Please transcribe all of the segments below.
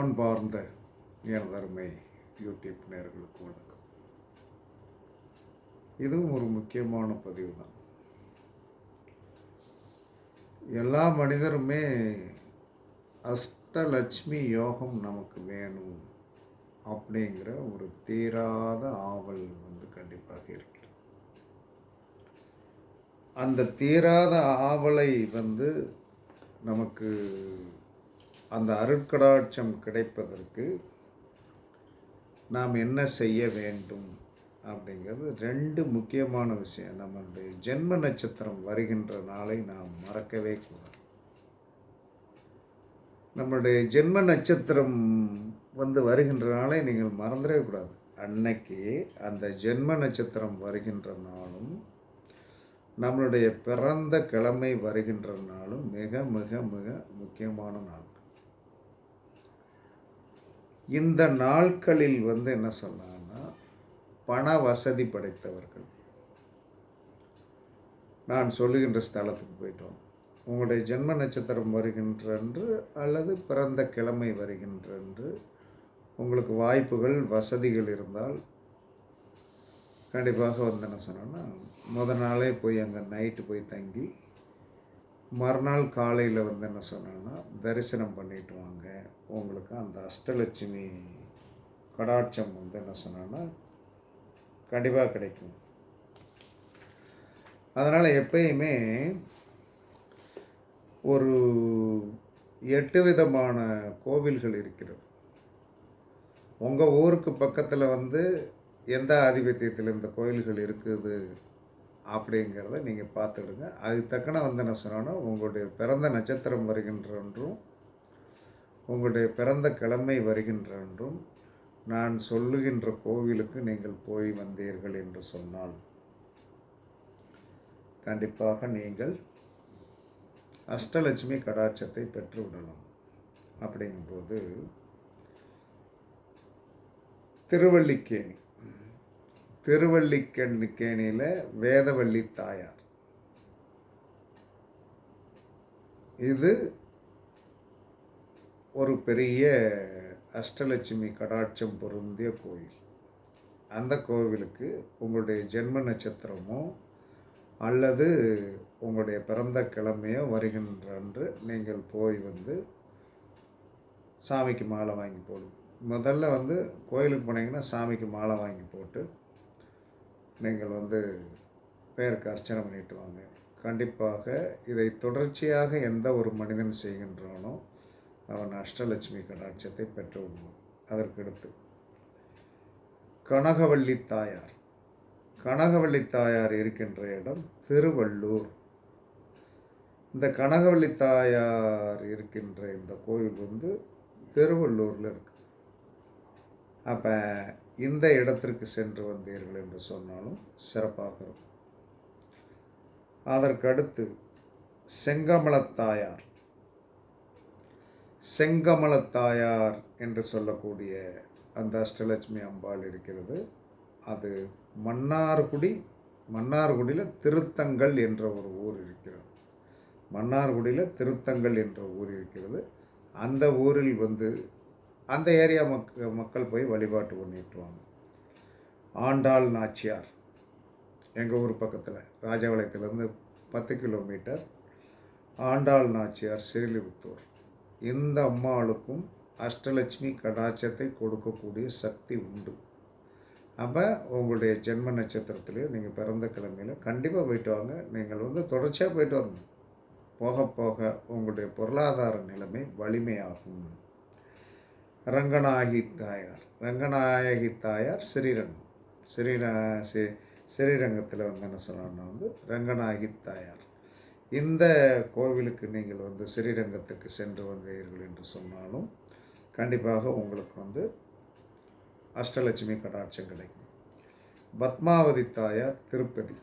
அன்பார்ந்த எனதருமை யூடியூப் நேர்களுக்கு வணக்கம். இதுவும் ஒரு முக்கியமான பதிவு தான் எல்லா மனிதருமே அஷ்டலட்சுமி யோகம் நமக்கு வேணும் அப்படிங்கிற ஒரு தீராத ஆவல் வந்து கண்டிப்பாக இருக்கிறது. அந்த தீராத ஆவலை வந்து நமக்கு அந்த அருட்கடாட்சம் கிடைப்பதற்கு நாம் என்ன செய்ய வேண்டும் அப்படிங்கிறது ரெண்டு முக்கியமான விஷயம். நம்மளுடைய ஜென்ம நட்சத்திரம் வருகின்ற நாளை நாம் மறக்கவே கூடாது. நம்மளுடைய ஜென்ம நட்சத்திரம் வந்து வருகின்ற நாளை நீங்கள் மறந்துடவே கூடாது. அன்னைக்கு அந்த ஜென்ம நட்சத்திரம் வருகின்ற நாளும் நம்மளுடைய பிறந்த கிழமை வருகின்ற நாளும் மிக மிக மிக முக்கியமான நாள். இந்த நாட்களில் வந்து என்ன சொன்னாங்கன்னா பண வசதி படைத்தவர்கள். நான் சொல்லுகின்ற ஸ்தலத்துக்கு போயிட்டோம். உங்களுடைய ஜென்ம நட்சத்திரம் வருகின்றன்று அல்லது பிறந்த கிழமை வருகின்றன்று உங்களுக்கு வாய்ப்புகள் வசதிகள் இருந்தால் கண்டிப்பாக வந்து என்ன சொன்னோன்னா முத நாளே போய் அங்கே நைட்டு போய் தங்கி மறுநாள் காலையில் வந்து என்ன சொன்னேன்னா தரிசனம் பண்ணிட்டு வாங்க. உங்களுக்கு அந்த அஷ்டலட்சுமி கடாட்சம் வந்து என்ன சொன்னேன்னா கண்டிப்பாக கிடைக்கும். அதனால் எப்பயுமே ஒரு எட்டு விதமான கோவில்கள் இருக்கிறது. உங்கள் ஊருக்கு பக்கத்தில் வந்து எந்த ஆதிபத்தியத்தில் இந்த கோயில்கள் இருக்குது? அப்படிங்கிறத நீங்கள் பார்த்துடுங்க. அதுக்கு தக்கன வந்து என்ன சொன்னோன்னா உங்களுடைய பிறந்த நட்சத்திரம் வருகின்றன்றும் உங்களுடைய பிறந்த கிழமை வருகின்றன்றும் நான் சொல்லுகின்ற கோவிலுக்கு நீங்கள் போய் வந்தீர்கள் என்று சொன்னால் கண்டிப்பாக நீங்கள் அஷ்டலட்சுமி கடாட்சத்தை பெற்றுவிடலாம் அப்படிங்கும்போது திருவள்ளிக்கேணி திருவள்ளிக்கேணியில் வேதவள்ளி தாயார். இது ஒரு பெரிய அஷ்டலட்சுமி கடாட்சம் பொருந்திய கோயில். அந்த கோவிலுக்கு உங்களுடைய ஜென்ம நட்சத்திரமோ அல்லது உங்களுடைய பிறந்த கிழமையோ வருகின்ற அன்று நீங்கள் போய் வந்து சாமிக்கு மாலை வாங்கி போடும் முதல்ல வந்து கோயிலுக்கு போனீங்கன்னா சாமிக்கு மாலை வாங்கி போட்டு நீங்கள் வந்து பெயருக்கு அர்ச்சனை பண்ணிட்டு வாங்க. கண்டிப்பாக இதை தொடர்ச்சியாக எந்த ஒரு மனிதன் செய்கின்றானோ அவன் அஷ்டலட்சுமி கடாட்சத்தை பெற்று விடுவான் அதற்கடுத்து கனகவள்ளி தாயார். கனகவள்ளி தாயார் இருக்கின்ற இடம் திருவள்ளூர். இந்த கனகவள்ளி தாயார் இருக்கின்ற இந்த கோயில் வந்து திருவள்ளூரில் இருக்குது அப்போ இந்த இடத்திற்கு சென்று வந்தீர்கள் என்று சொன்னாலும் சிறப்பாக இருக்கும். அதற்கடுத்து செங்கமலத்தாயார் செங்கமலத்தாயார் என்று சொல்லக்கூடிய அந்த அஷ்டலட்சுமி அம்பாள் இருக்கிறது. அது மன்னார்குடி மன்னார்குடியில் திருத்தங்கள் என்ற ஒரு ஊர் இருக்கிறது. மன்னார்குடியில் திருத்தங்கள் என்ற ஊர் இருக்கிறது. அந்த ஊரில் வந்து அந்த ஏரியா மக் மக்கள் போய் வழிபாட்டு பண்ணிட்டுருவாங்க ஆண்டாள் நாச்சியார் எங்கள் ஊர் பக்கத்தில் ராஜபாளையத்துலேருந்து பத்து கிலோமீட்டர். ஆண்டாள் நாச்சியார் சிறிலிபுத்தூர். இந்த அம்மாளுக்கும் அஷ்டலட்சுமி கடாட்சத்தை கொடுக்கக்கூடிய சக்தி உண்டு. அப்போ உங்களுடைய ஜென்ம நட்சத்திரத்துலேயும் நீங்கள் பிறந்த கிழமையில் கண்டிப்பாக போயிட்டு வாங்க. நீங்கள் வந்து தொடர்ச்சியாக போயிட்டு வரணும். போக போக உங்களுடைய பொருளாதார நிலைமை வலிமையாகும். ரங்கநாயகி தாயார் ரங்கநாயகி தாயார் ஸ்ரீரங்கம் ஸ்ரீர ஸ்ரீ ஸ்ரீரங்கத்தில் வந்து என்ன சொல்லணும்னா வந்து ரங்கநாயகி தாயார் இந்த கோவிலுக்கு நீங்கள் வந்து ஸ்ரீரங்கத்துக்கு சென்று வந்தீர்கள் என்று சொன்னாலும் கண்டிப்பாக உங்களுக்கு வந்து அஷ்டலட்சுமி கடாட்சம் கிடைக்கும். பத்மாவதி தாயார் திருப்பதி.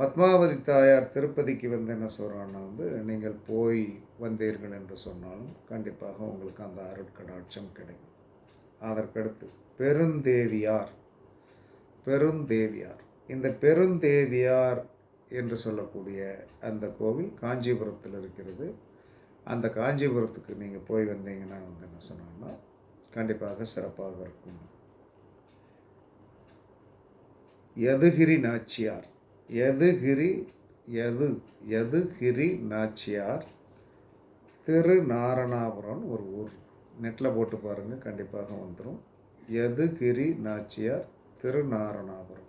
பத்மாவதி தாயார் திருப்பதிக்கு வந்து என்ன சொல்கிறான்னா வந்து நீங்கள் போய் வந்தீர்கள் என்று சொன்னாலும் கண்டிப்பாக உங்களுக்கு அந்த அருட்கடாட்சம் கிடைக்கும். அதற்கடுத்து பெருந்தேவியார் பெருந்தேவியார். இந்த பெருந்தேவியார் என்று சொல்லக்கூடிய அந்த கோவில் காஞ்சிபுரத்தில் இருக்கிறது. அந்த காஞ்சிபுரத்துக்கு நீங்கள் போய் வந்தீங்கன்னா வந்து என்ன சொன்னோம்னா கண்டிப்பாக சிறப்பாக இருக்கும். யதுகிரி நாச்சியார் எதுகிரி எது எதுகிரி நாச்சியார்? திருநாரணாபுரம் ஒரு ஊர். நெட்டில் போட்டு பாருங்கள் கண்டிப்பாக வந்துடும் எதுகிரி நாச்சியார் திருநாரணாபுரம்.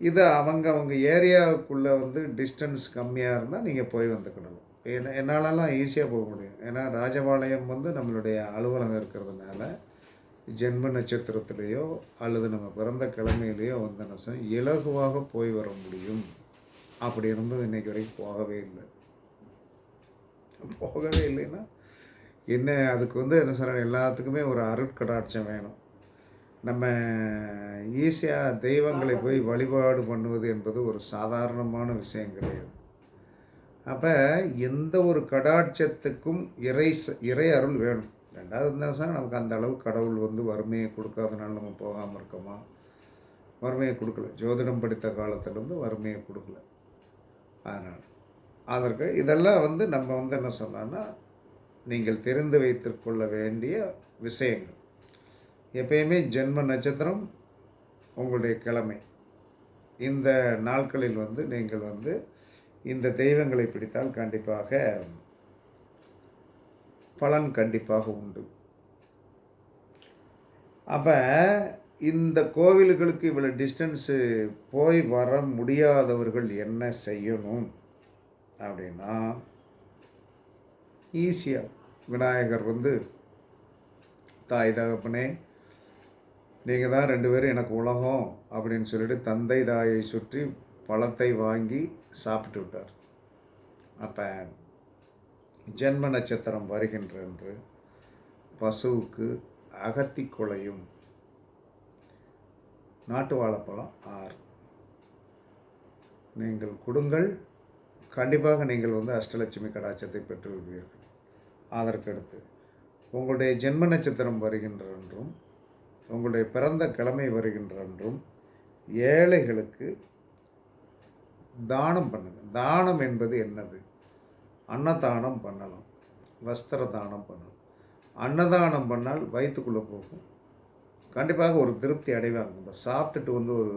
இதை அவங்க அவங்க ஏரியாவுக்குள்ளே வந்து டிஸ்டன்ஸ் கம்மியாக இருந்தால் நீங்கள் போய் வந்துக்கணும் என்ன என்னாலலாம் ஈஸியாக போக முடியும். ஏன்னா ராஜபாளையம் வந்து நம்மளுடைய அலுவலகம் இருக்கிறதுனால ஜென்ம நட்சத்திரத்திலேயோ அல்லது நம்ம பிறந்த கிழமையிலேயோ வந்த என்ன இலகுவாக போய் வர முடியும். அப்படி இருந்தது இன்னைக்கு வரைக்கும் போகவே இல்லை. போகவே இல்லைன்னா என்ன அதுக்கு வந்து என்ன சொல்கிறேன் எல்லாத்துக்குமே ஒரு அருட்கடாட்சம் வேணும். நம்ம ஈஸியாக தெய்வங்களை போய் வழிபாடு பண்ணுவது என்பது ஒரு சாதாரணமான விஷயம் கிடையாது. அப்போ எந்த ஒரு கடாட்சத்துக்கும் இறை ச- இறை அருள் வேணும். ரெண்டாவது இருந்தால் நமக்கு அந்த அளவு கடவுள் வந்து வறுமையை கொடுக்காதனால நம்ம போகாமல் இருக்கோமா? வறுமையை கொடுக்கல. ஜோதிடம் படித்த காலத்திலேருந்து வறுமையை கொடுக்கல. அதனால். அதற்கு இதெல்லாம் வந்து நம்ம வந்து என்ன சொன்னோன்னா நீங்கள் தெரிந்து வைத்துக்கொள்ள வேண்டிய விஷயங்கள். எப்பயுமே ஜென்ம நட்சத்திரம் உங்களுடைய கிழமை. இந்த நாட்களில் வந்து நீங்கள் வந்து இந்த தெய்வங்களை பிடித்தால் கண்டிப்பாக பலன் கண்டிப்பாக உண்டு. அப்போ இந்த கோவில்களுக்கு இவ்வளோ டிஸ்டன்ஸு போய் வர முடியாதவர்கள் என்ன செய்யணும்? அப்படின்னா ஈஸியாக விநாயகர் வந்து தாய் தகப்பனே நீங்கள் தான் ரெண்டு பேரும் எனக்கு உலகம் அப்படின்னு சொல்லிட்டு தந்தை தாயை சுற்றி பழத்தை வாங்கி சாப்பிட்டு விட்டார். அப்போ ஜென்ம நட்சத்திரம் வருகின்றன்று பசுவுக்கு அகத்தி குலையும். நாட்டு வாழைப்பழம் ஆறு. நீங்கள் கொடுங்கள். கண்டிப்பாக நீங்கள் வந்து அஷ்டலட்சுமி கடாச்சத்தை பெற்றுவிடுவீர்கள் அதற்கடுத்து உங்களுடைய ஜென்ம நட்சத்திரம் வருகின்ற என்றும் உங்களுடைய பிறந்த கிழமை வருகின்ற என்றும் ஏழைகளுக்கு தானம் பண்ணுங்கள் தானம் என்பது என்னது? அன்னதானம் பண்ணலாம். வஸ்திர தானம் பண்ணலாம். அன்னதானம் பண்ணால் வயிற்றுக்குள்ளே போகும். கண்டிப்பாக ஒரு திருப்தி அடைவாங்க. இந்த சாப்பிட்டுட்டு வந்து ஒரு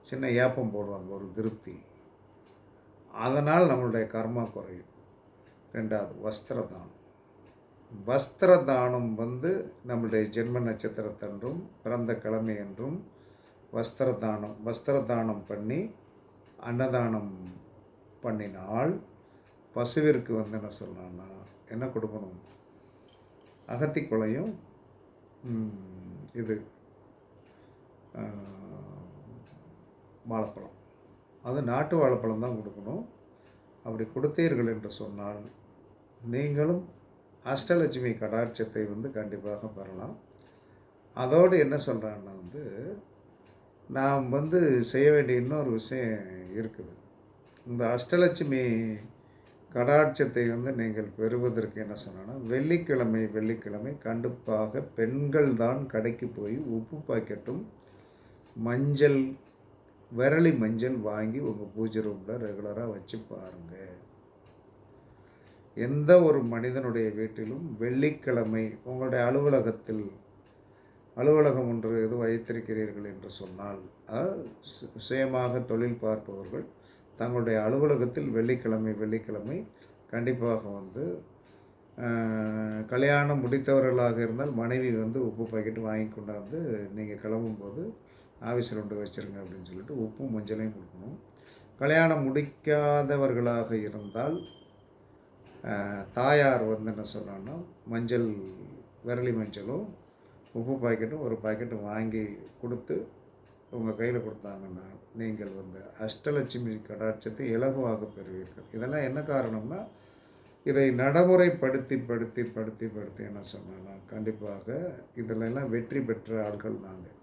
சின்ன ஏப்பம் போடுவாங்க ஒரு திருப்தி. அதனால் நம்மளுடைய கர்மா குறையும். ரெண்டாவது வஸ்திர தானம் வஸ்திர தானம் வந்து நம்மளுடைய ஜென்ம நட்சத்திரத்தன்றும் பிறந்த கிழமை என்றும் வஸ்திர தானம் வஸ்திர தானம் பண்ணி அன்னதானம் பண்ணினால் பசுவிற்கு வந்து என்ன சொல்லணும்னா என்ன கொடுக்கணும்? அகத்திக்குலையும் இது வாழைப்பழம். அது நாட்டு வாழைப்பழம் தான் கொடுக்கணும். அப்படி கொடுத்தீர்கள் என்று சொன்னால் நீங்களும் அஷ்டலட்சுமி கடாட்சத்தை வந்து கண்டிப்பாக பெறலாம். அதோடு என்ன சொல்கிறான்னா வந்து நாம் வந்து செய்ய வேண்டிய இன்னொரு விஷயம் இருக்குது. இந்த அஷ்டலட்சுமி கடாட்சத்தை வந்து நீங்கள் பெறுவதற்கு என்ன சொன்னா வெள்ளிக்கிழமை வெள்ளிக்கிழமை கண்டிப்பாக பெண்கள் தான் கடைக்கு போய் உப்பு பாக்கெட்டும் மஞ்சள் விரலி மஞ்சள் வாங்கி உங்கள் பூஜை ரூமில் ரெகுலராக வச்சு பாருங்கள் எந்த ஒரு மனிதனுடைய வீட்டிலும் வெள்ளிக்கிழமை உங்களுடைய அலுவலகத்தில் அலுவலகம் ஒன்று எதுவும் வைத்திருக்கிறீர்கள் என்று சொன்னால் சுயமாக தொழில் பார்ப்பவர்கள் தங்களுடைய அலுவலகத்தில் வெள்ளிக்கிழமை வெள்ளிக்கிழமை கண்டிப்பாக வந்து கல்யாணம் முடித்தவர்களாக இருந்தால் மனைவி வந்து உப்பு பாக்கெட் வாங்கி கொண்டாந்து நீங்கள் கிளம்பும்போது ஆஃபீஸில் கொண்டு வச்சிருங்க அப்படின்னு சொல்லிட்டு உப்பும் மஞ்சளையும் கொடுக்கணும். கல்யாணம் முடிக்காதவர்களாக இருந்தால் தாயார் வந்து என்ன சொன்னான்னா மஞ்சள் விரலி மஞ்சளும் உப்பு பாக்கெட்டும் ஒரு பாக்கெட்டும் வாங்கி கொடுத்து உங்கள் கையில் கொடுத்தாங்கன்னா நீங்கள் வந்து அஷ்டலட்சுமி கடாட்சத்தை இலகுவாக பெறுவீர்கள். இதெல்லாம் என்ன காரணம்னா இதை நடைமுறைப்படுத்தி படுத்தி படுத்தி படுத்தி என்ன சொன்னேன்னா கண்டிப்பாக இதிலெல்லாம் வெற்றி பெற்ற ஆட்கள் நாங்கள்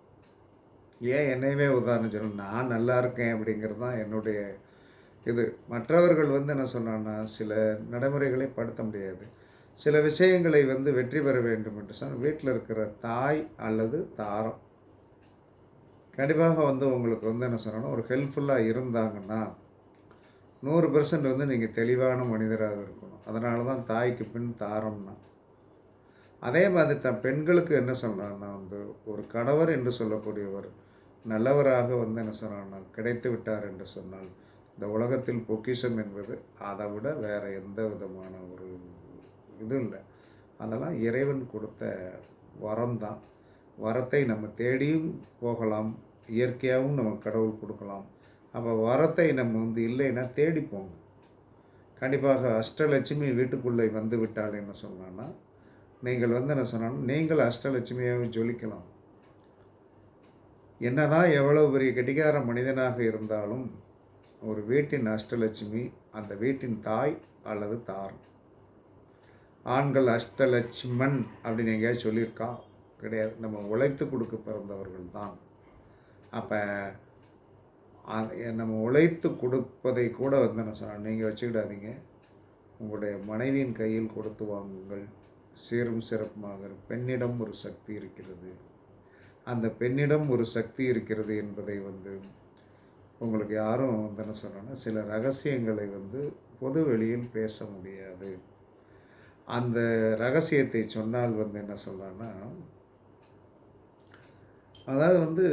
ஏன் என்னையவே உதாரணம் சொல்லணும் நான் நல்லா இருக்கேன் அப்படிங்கிறது தான் என்னுடைய இது. மற்றவர்கள் வந்து என்ன சொன்னான்னா சில நடைமுறைகளை படுத்த முடியாது. சில விஷயங்களை வந்து வெற்றி பெற வேண்டும் என்று சொன்னால் வீட்டில் இருக்கிற தாய் அல்லது தாரம். கண்டிப்பாக வந்து உங்களுக்கு வந்து என்ன சொன்னோன்னா ஒரு ஹெல்ப்ஃபுல்லாக இருந்தாங்கன்னா நூறு பெர்சன்ட் வந்து நீங்கள் தெளிவான மனிதராக இருக்கணும். அதனால தான் தாய்க்கு பின் தாரம்னா. அதே மாதிரி தான் பெண்களுக்கு என்ன சொல்கிறான்னா வந்து ஒரு கணவர் என்று சொல்லக்கூடியவர் நல்லவராக வந்து என்ன சொல்கிறான்னா கிடைத்து விட்டார் என்று சொன்னால் இந்த உலகத்தில் பொக்கிஷம் என்பது அதை விட வேறு எந்த விதமான ஒரு இது இல்லை. அதெல்லாம் இறைவன் கொடுத்த வரம் தான். வரத்தை நம்ம தேடியும் போகலாம். இயற்கையாகவும் நம்ம கடவுள் கொடுக்கலாம். அப்போ வரத்தை நம்ம வந்து இல்லைன்னா தேடி போங்க. கண்டிப்பாக அஷ்டலட்சுமி வீட்டுக்குள்ளே வந்து விட்டால் என்ன சொன்னான்னா நீங்கள் வந்து என்ன சொன்னாலும் நீங்கள் அஷ்டலட்சுமியாக ஜொலிக்கலாம். என்னதான் எவ்வளோ பெரிய கெட்டிக்கார மனிதனாக இருந்தாலும் ஒரு வீட்டின் அஷ்டலட்சுமி அந்த வீட்டின் தாய் அல்லது தார். ஆண்கள் அஷ்டலட்சுமன் அப்படின்னு எங்கேயாவது சொல்லியிருக்கா? கிடையாது. நம்ம உழைத்து கொடுக்க பிறந்தவர்கள் தான். அப்போ நம்ம உழைத்து கொடுப்பதை கூட வந்து நான் சொன்னால் நீங்கள் வச்சுக்கிடாதீங்க. உங்களுடைய மனைவியின் கையில் கொடுத்து வாங்குங்கள். சீரும் சிறப்புமாக பெண்ணிடம் ஒரு சக்தி இருக்கிறது. அந்த பெண்ணிடம் ஒரு சக்தி இருக்கிறது என்பதை வந்து உங்களுக்கு யாரும் வந்து என்ன சொன்னோன்னா சில ரகசியங்களை வந்து பொது வெளியில் பேச முடியாது. அந்த ரகசியத்தை சொன்னால் வந்து என்ன சொல்கிறான்னா அதாவது வந்து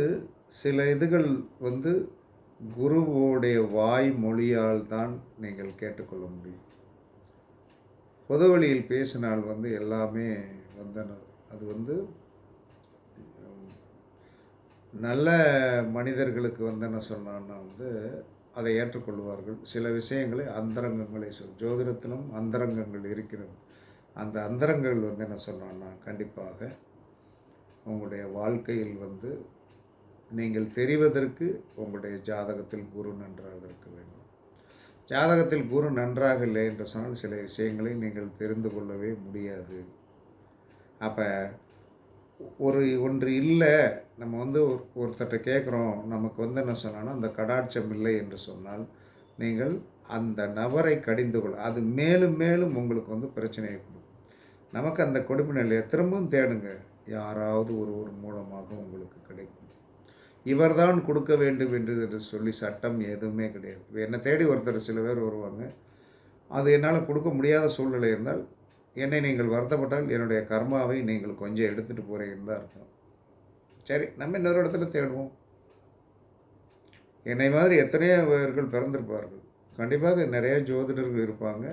சில இதுகள் வந்து குருவோடைய வாய் மொழியால் தான் நீங்கள் கேட்டுக்கொள்ள முடியும். பொது வழியில் பேசினால் வந்து எல்லாமே வந்து அது வந்து நல்ல மனிதர்களுக்கு வந்து என்ன சொன்னான்னா வந்து அதை ஏற்றுக்கொள்வார்கள். சில விஷயங்களை அந்தரங்கங்களை சொல் ஜோதிடத்திலும் அந்தரங்கங்கள் இருக்கிறது. அந்த அந்தரங்கள் வந்து என்ன சொன்னான்னா கண்டிப்பாக உங்களுடைய வாழ்க்கையில் வந்து நீங்கள் தெரிவதற்கு உங்களுடைய ஜாதகத்தில் குரு நன்றாக இருக்க வேண்டும். ஜாதகத்தில் குரு நன்றாக இல்லை என்று சொன்னால் சில விஷயங்களை நீங்கள் தெரிந்து கொள்ளவே முடியாது. அப்போ ஒரு ஒன்று இல்லை நம்ம வந்து ஒருத்தர்கிட்ட கேட்குறோம் நமக்கு வந்து என்ன சொன்னாலும் அந்த கடாட்சம் இல்லை என்று சொன்னால் நீங்கள் அந்த நபரை கடிந்து கொள்ள அது மேலும் மேலும் உங்களுக்கு வந்து பிரச்சனையை கொடுக்கும். நமக்கு அந்த கொடுப்பு நிலையை திரும்பவும் தேடுங்க. யாராவது ஒருவர் மூலமாக உங்களுக்கு கிடைக்கும். இவர்தான் கொடுக்க வேண்டும் என்று சொல்லி சட்டம் எதுவுமே கிடையாது. என்னை தேடி ஒருத்தர் சில பேர் வருவாங்க. அது என்னால் கொடுக்க முடியாத சூழ்நிலை இருந்தால் என்னை நீங்கள் வருத்தப்பட்டால் என்னுடைய கர்மாவை நீங்கள் கொஞ்சம் எடுத்துகிட்டு போகிறீங்கன்னு தான் அர்த்தம். சரி நம்ம இன்னொரு இடத்துல தேடுவோம். என்னை மாதிரி எத்தனையோ பேர்கள் பிறந்திருப்பார்கள். கண்டிப்பாக நிறைய ஜோதிடர்கள் இருப்பாங்க.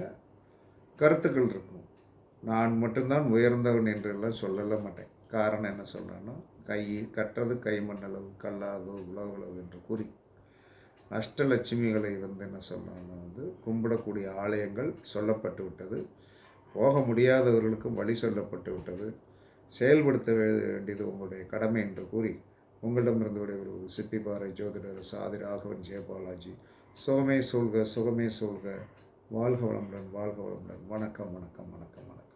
கருத்துக்கள் இருக்கும். நான் மட்டும்தான் உயர்ந்தவன் என்றெல்லாம் சொல்லல மாட்டேன். காரணம் என்ன சொல்கிறேன்னா கை கற்றது கைமண்ணளவு கல்லாதோ உலகளவு என்று கூறி அஷ்டலட்சுமிகளை வந்து என்ன சொல்கிறாங்கன்னா வந்து கும்பிடக்கூடிய ஆலயங்கள் சொல்லப்பட்டு விட்டது. போக முடியாதவர்களுக்கும் வழி சொல்லப்பட்டு விட்டது. செயல்படுத்த வேண்டியது உங்களுடைய கடமை என்று கூறி உங்களிடமிருந்து விடைபெறுவது சிப்பிபாறை ஜோதிடர் சாதி ராகவன் ஜெயபாலாஜி சுகமே சொல்க சுகமே சொல்க வாழ்க வளமுடன் வாழ்க வளமுடன். வணக்கம் வணக்கம் வணக்கம் வணக்கம்.